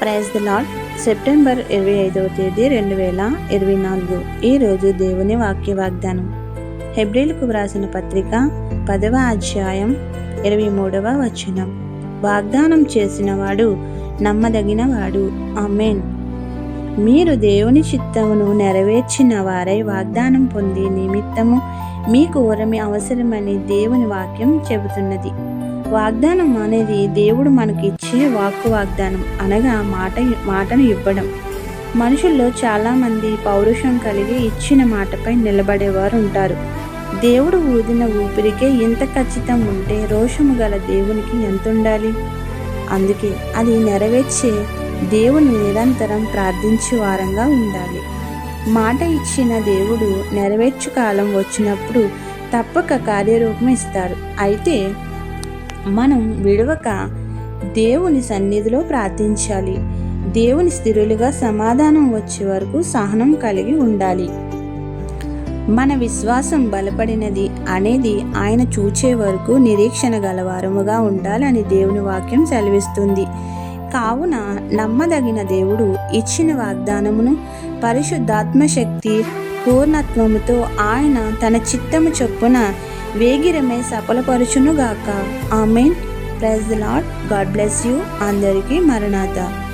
Praise the lord September ఇరవై ఐదవ తేదీ రెండు వేల ఇరవై నాలుగు. ఈరోజు దేవుని వాక్య వాగ్దానం. హెబ్రిల్కు వ్రాసిన పత్రిక పదవ అధ్యాయం ఇరవై మూడవ వచనం. వాగ్దానం చేసినవాడు నమ్మదగినవాడు. అమెన్ మీరు దేవుని చిత్తమును నెరవేర్చిన వారై వాగ్దానం పొంది నిమిత్తము మీకు ఓరమి అవసరమని దేవుని వాక్యం చెబుతున్నది. వాగ్దానం అనేది దేవుడు మనకి ఇచ్చే వాక్కు వాగ్దానం అనగా మాట మాటను ఇవ్వడం. మనుషుల్లో చాలామంది పౌరుషం కలిగి ఇచ్చిన మాటపై నిలబడేవారు ఉంటారు దేవుడు ఊదిన ఊపిరికే ఇంత ఖచ్చితం ఉంటే రోషము గల దేవునికి ఎంత ఉండాలి అందుకే అది నెరవేర్చే దేవుని నిరంతరం ప్రార్థించే వారంగా ఉండాలి. మాట ఇచ్చిన దేవుడు నెరవేర్చు కాలం వచ్చినప్పుడు తప్పక కార్యరూపం ఇస్తారు అయితే మనం విడవక దేవుని సన్నిధిలో ప్రార్థించాలి. దేవుని స్థిరులుగా సమాధానం వచ్చే వరకు సహనం కలిగి ఉండాలి. మన విశ్వాసం బలపడినది అనేది ఆయన చూచే వరకు నిరీక్షణ గలవారముగా ఉండాలని దేవుని వాక్యం సెలవిస్తుంది. కావున నమ్మదగిన దేవుడు ఇచ్చిన వాగ్దానమును పరిశుద్ధాత్మ శక్తి పూర్ణత్వముతో ఆయన తన చిత్తము చొప్పున వేగిరమే సఫలపరచునుగాక. Amen. Praise the lord god bless you. అందరికీ మరణాత.